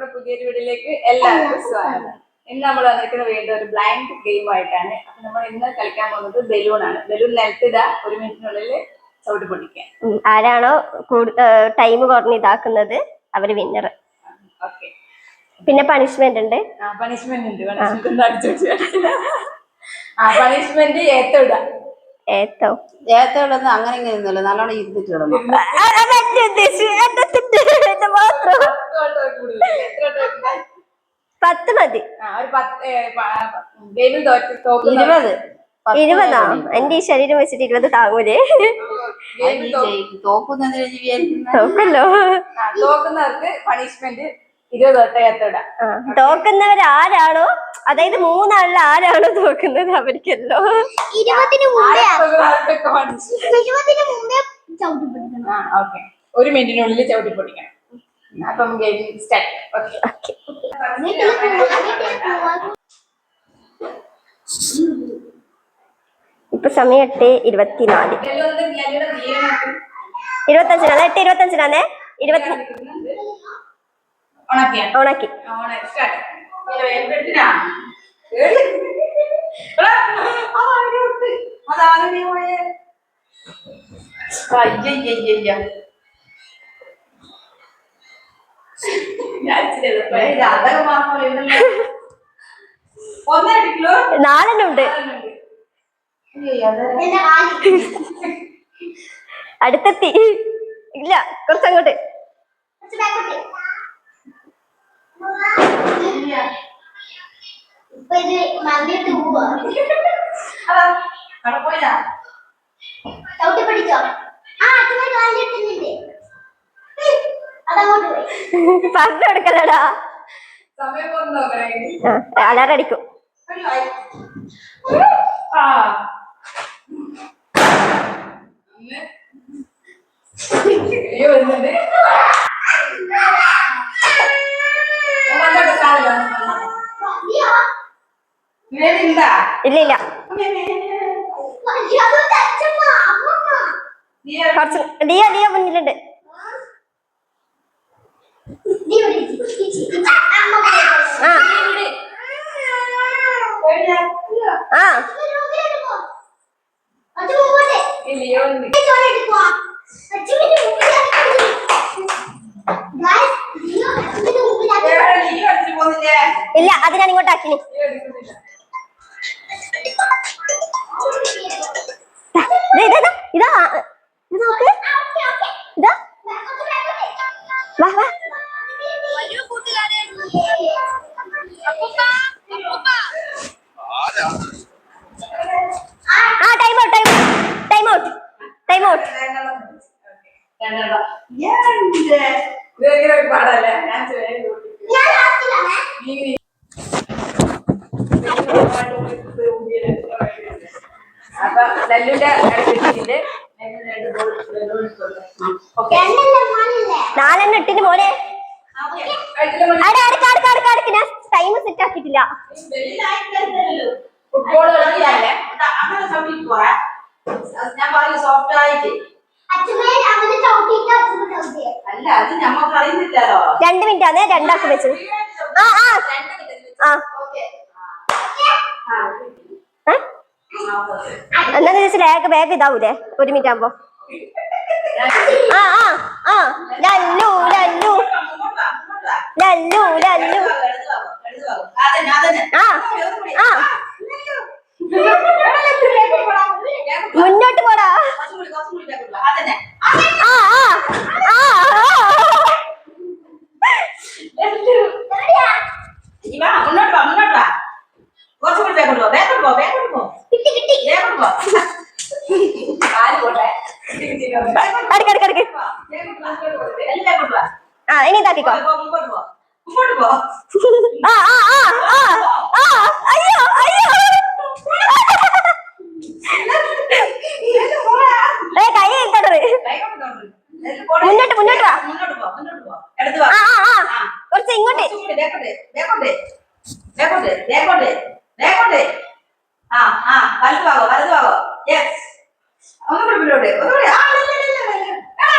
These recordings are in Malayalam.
നമ്മുടെ പുതിയൊരു വീട്ടിലേക്ക് എല്ലാവർക്കും സ്വാഗതം. ഇന്ന് നമ്മൾ വന്നിരിക്കുന്നത് വീണ്ടും ഒരു ബ്ലൈൻഡ് ഗെയിം ആയിട്ടാണ്. അപ്പൊ നമ്മൾ ഇന്ന് കളിക്കാൻ പോകുന്നത് ബലൂൺ ആണ്. ബലൂൺ നിലത്തിട ഒരു മിനിറ്റിനുള്ളിൽ ചവിട്ടി പൊട്ടിക്കാൻ ആരാണോ ടൈം കുറഞ്ഞ് ഇതാക്കുന്നത് അവർ വിന്നർ ഓക്കെ പിന്നെ പണിഷ്മെന്റ് ഉണ്ട്. പണിഷ്മെന്റ് ഉണ്ട്. പണിഷ്മെന്റ് ഒന്ന് ഏത്തോ. ഏത്തോളൊന്നും അങ്ങനെ ഇങ്ങനെ ഒന്നുമില്ല. നല്ലോണം ഇരുന്നിട്ട് കിടന്നു പത്ത് മതി. ഇരുപത്. ഇരുപതാ? എന്റെ ഈ ശരീരം വെച്ചിട്ട് ഇരുപത് താങ്ങൂലേ? അത് ഗെയിമിൽ നീ തോ- ജയിക്കും. തോക്കുന്നതിന് വിചാരിക്കുന്ന നോക്കല്ലോ ആ, തോക്കുന്നവർക്ക് പണിഷ്മെന്റ് ഇരുപത് തോക്കുന്നവർ ആരാണോ? അതായത് മൂന്നാളിൽ ആരാണോ തോക്കുന്നത് അവർക്കല്ലോ. ഇരുപതിന് മുമ്പേ ആർക്കൊക്കെ പണിഷ്മെന്റ് ഇരുപത്തിന് മുമ്പേ ചവിട്ടി പിടിക്കണം ആ ഓക്കെ ഒരു മിനിറ്റിനുള്ളിൽ ചവിട്ടി പൊട്ടിക്കണം അപ്പം ഗെയിം സ്റ്റാർട്ട് ഓക്കെ ഇപ്പൊ സമയം എട്ട് ഇരുപത്തിനാല്. ഇരുപത്തഞ്ചിനാണ്. എട്ട് ഇരുപത്തഞ്ചിനാണേ. ഇരുപത്തി ഓണാക്കി നാലെണ്ണുണ്ട് അടുത്തെത്തി. ഇല്ല കുറച്ചങ്ങോട്ട് കുറച്ച് ബാക്കോട്ട് ഇപ്പൊ ഇത് മന്ദിട്ട് പോവാ ചവിട്ടി പിടിച്ചോ ആ അച്ഛനെ അതങ്ങോട്ട് പോയി. പറഞ്ഞു കൊടുക്കലടാ ആ. അച്ഛന്റെ മുമ്പിലാക്കി. ലിയോ മുന്നിലുണ്ട്. ഇല്ല അത് ഞാൻ എടുക്കുന്നില്ല ദേ, ഇതാ ഇതാ, നോക്ക്. ഇതാ. വാ വാ ആ time out time time out time out രണ്ടെണ്ണം ഇത് ഭയങ്കര ഒരു പാടല്ലേ ഞാൻ ചെറിയ കുട്ടി. ഞാൻ ലാസ്റ്റിലാണേ. നീ ഇങ്ങനെ അപ്പൊ ലല്ലുന്റെ അടുത്തിട്ട് ഓക്കെ രണ്ടല്ലേ നാലല്ലേ? നാലെണ്ണം ഇട്ടിട്ട് മോനെ അട അടുക്ക അടുക്ക അടുക്ക അടുക്ക ഞാൻ ടൈം സെറ്റ് ആക്കിയിട്ടില്ല ഫുട്ബോൾ കളിക്കാല്ലേ ഞാൻ പറയും സോഫ്റ്റ് ആയിട്ട് അച്ഛമ്മേ അങ്ങനെ ചവിട്ടിയിട്ട് അച്ഛമ്മ ചവിട്ടിയെ. അല്ല അത് സെറ്റ് അറിയുന്നില്ലല്ലോ രണ്ട് മിനിറ്റ് ആണ് രണ്ടാക്കി വെച്ചത് ആ ആ? എന്നാ ലാഗ് ബാഗ് ഇതാവൂലേ? ഒരു മിനിറ്റ് ആകുമ്പോ ആ ആ. ആ ലല്ലു ലല്ലു ലല്ലു ലല്ലു ആ ആ. മുന്നോട്ട് പോടാ ആ ആ ആ ആ എവിടെയാ? മുന്നോട്ട് വാ മുന്നോട്ട് വാ കുറച്ചുകൂടി വേഗം പോ വേഗം പോ വേഗം പോ കിട്ടി കിട്ടി വേഗം പോ കാൽ പോട്ടെ അടുക്ക അടുക്ക അടുക്ക എല്ലാം വേഗം വാ ആ ഇനി ഇതാക്കിക്കോ പോ, മുമ്പോട്ട് പോ മുമ്പോട്ട് പോ ആ ആ ആ ആ ആ അയ്യോ അയ്യോ. ഏ കൈ പോടെ. മുന്നോട്ട്, മുന്നോട്ട് വാ. ആ ആ ആ. കുറച്ച് ഇങ്ങോട്ട്. ആ ആ. വലത് ഭാഗോ വലത് ഭാഗോ യെസ് ഒന്നുകൂടി മുന്നോട്ട്. ഒന്നുകൂടി ആ ഇല്ല, ഇല്ല, ഇല്ല, ഇല്ല. ആ.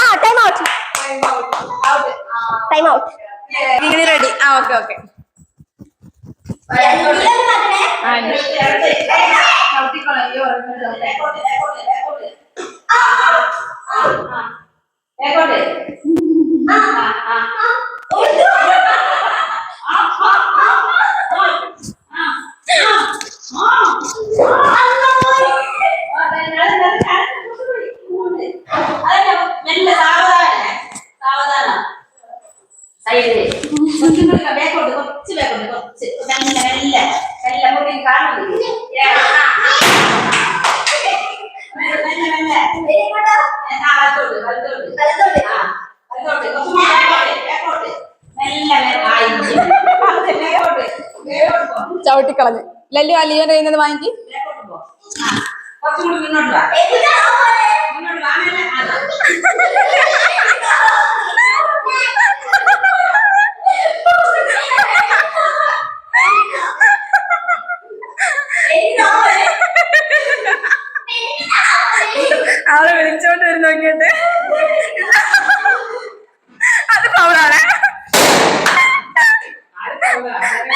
ആ ടൈം ഔട്ട് ആ ടൈം ഔട്ട് ഇങ്ങനെ റെഡി ആ ഓക്കെ ഓക്കെ ആ ഉണ്ട്. ചവിട്ടിക്കോളാം അയ്യോ റെക്കോർഡ് റെക്കോർഡ് റെക്കോർഡ് ആ ആ ആ ഓക്കെ ആ ആ മെല്ലെ സാവധാനം സാവധാനം സൈഡ് കുറച്ചും കൂടി ബാക്കോട്ട് കുറച്ച്. ബാക്കോട്ട് കുറച്ച് മെല്ലെ. മെല്ലെ മെല്ലെ മുറി കാണുന്നു മെല്ലെ മെല്ലെ ആ വലത്തോട്ട് വലത്തോട്ട്. ആ വലത്തോട്ട്. കുറച്ചും കൂടി ബാക്കോട്ട് ബാക്കോട്ട് മെല്ലെ മെല്ലെ. ആ ഇഞ്ചി ബാക്കോട്ട് ബാക്കോട്ട് ചവിട്ടിക്കളഞ്ഞ്. ലല്ലു അലിയോ കയ്യിൽ നിന്ന് വാങ്ങി ബാക്കോട്ട് പോ. ആ കുറച്ചും കൂടി മുന്നോട്ട് വാ മുന്നോട്ട് വാ മെല്ലെ ആ അവളെ വിളിച്ചോണ്ട് വരും നോക്കിയിട്ട് അത് പൗളാണ്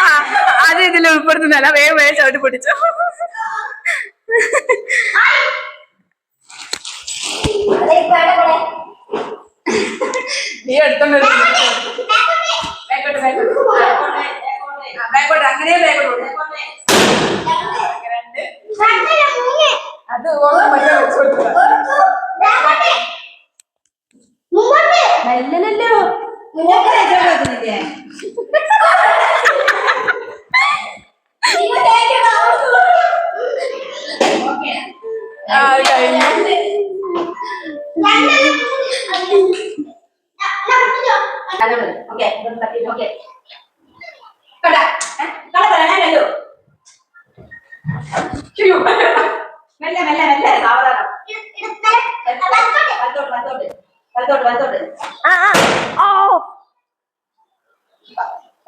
ആ ഇതിൽ ഉൾപ്പെടുത്തുന്നല്ല വേഗം വേഗം ചവിട്ടി പിടിച്ചു നീ എടുത്തോണ്ട് അങ്ങനെ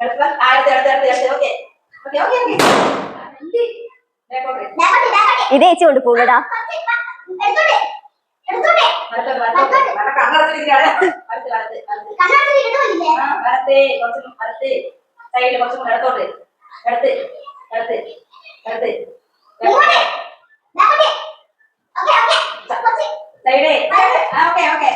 ഇടത്തോട്ട് ഇടത്ത് കൊണ്ട് പോകടാ സൈഡേ ഓക്കെ ഓക്കെ.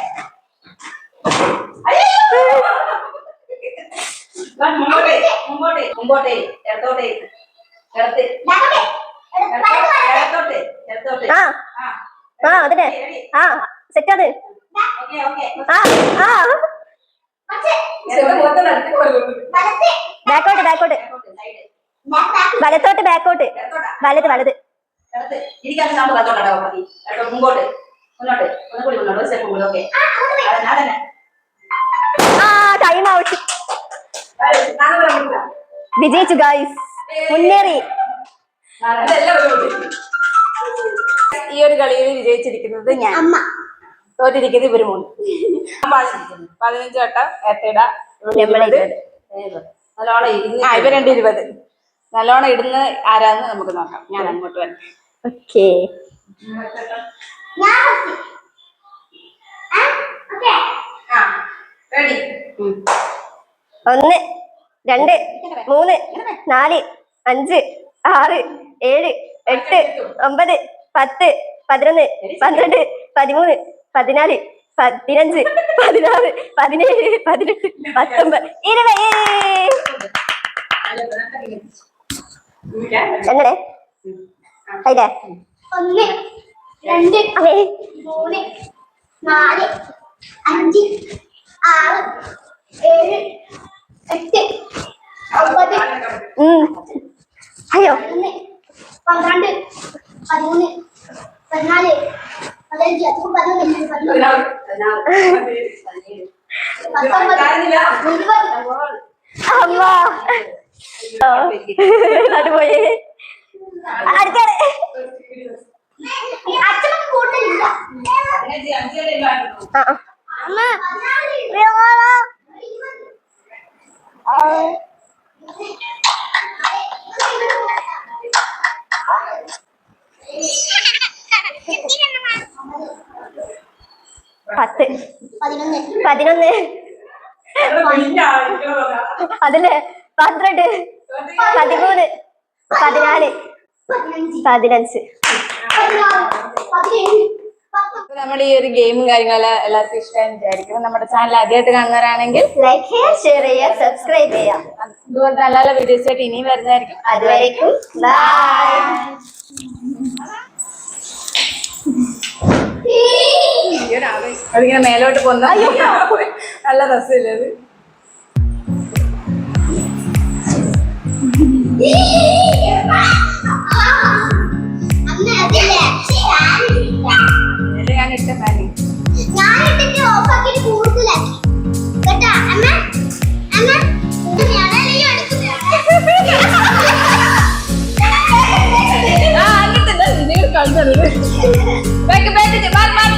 മുമ്പോട്ട് ഇടത്തോട്ട്. ഇടത്ത്. ഇടത്തോട്ട്. ഇടത്തോട്ട് ആ. ആ അതിനെ. ആ സെറ്റ് അത് ആ ആ. ബാക്കോട്ട് ബാക്കോട്ട്. വലത്തോട്ട് ബാക്കോട്ട് വലത് വലത്. മുമ്പോട്ട്. മുന്നോട്ട്. ഒന്നുകൂടി മുന്നോട്ട്. സ്റ്റെപ്പ് കൂടി ഓക്കെ. ആ ടൈം വിളിക്കാം വിജയിച്ചു ഗായ്സ് മുന്നേറി. ഈ ഒരു കളിയിൽ വിജയിച്ചിരിക്കുന്നത് ഞാൻ. തോറ്റിരിക്കുന്നത് ഇവർ മൂന്ന്. പതിനഞ്ച് വട്ടം ഇരുപത്. നല്ലോണം ഇരുന്ന് ഇവ രണ്ട് ഇരുപത്. നല്ലോണം ഇടുന്ന ആരാന്ന് നമുക്ക് നോക്കാം. ഞാൻ അങ്ങോട്ട് വരാം. ഓക്കേ. ആ റെഡി ഒന്ന് രണ്ട്. മൂന്ന് നാല് അഞ്ച് ആറ് ഏഴ് എട്ട് ഒമ്പത് പത്ത് പതിനൊന്ന് പന്ത്രണ്ട് പതിമൂന്ന് പതിനാല് പതിനഞ്ച് പതിനാറ് പതിനേഴ് പതിനെട്ട് പത്തൊമ്പത്. ഇരുപത്. എങ്ങനെ? അതിലെ ഒന്ന് രണ്ട് മൂന്ന് നാല് അഞ്ച് ആറ് ഏഴ് എട്ട് അയ്യോ. പതിനൊന്ന് പന്ത്രണ്ട്. പതിമൂന്ന്. പതിനാല്. പതിനഞ്ച്. പതിനൊന്ന്. ഇരുപത് അമ്മ ആ ആ. അമ്മ പത്ത്. പതിനൊന്ന്. പതിനൊന്ന്. അതിൽ പന്ത്രണ്ട്. പതിമൂന്ന്. പതിനാല്. പതിനഞ്ച്. നമ്മുടെ ഈ ഒരു ഗെയിമും കാര്യങ്ങളെല്ലാം എല്ലാവർക്കും ഇഷ്ടമായി വിചാരിക്കും നമ്മുടെ ചാനൽ ആദ്യമായിട്ട് കാണുന്നവരാണെങ്കിൽ ലൈക്ക് ചെയ്യുക ഷെയർ ചെയ്യുക സബ്സ്ക്രൈബ് ചെയ്യാം അതുപോലെ നല്ല നല്ല വീഡിയോസ് ആയിട്ട് ഇനിയും വരുന്നതായിരിക്കും. അതുവരേക്കും. അതിങ്ങനെ മേലോട്ട് പോന്ന നല്ല രസമില്ല അത്? ഞാൻ ഇട്ട ഫാനി ഞാൻ ഓഫ് ആക്കിട്ട് കൂടുതലാക്കി. കേട്ടാ അമ്മ? അമ്മ? ഞാനല്ലേ അടുത്ത് ആ അങ്ങോട്ട് നിങ്ങൾ കണ്ടല്ലേ ബാക്ക് ബാക്ക് ബാക്ക് ബാക്ക്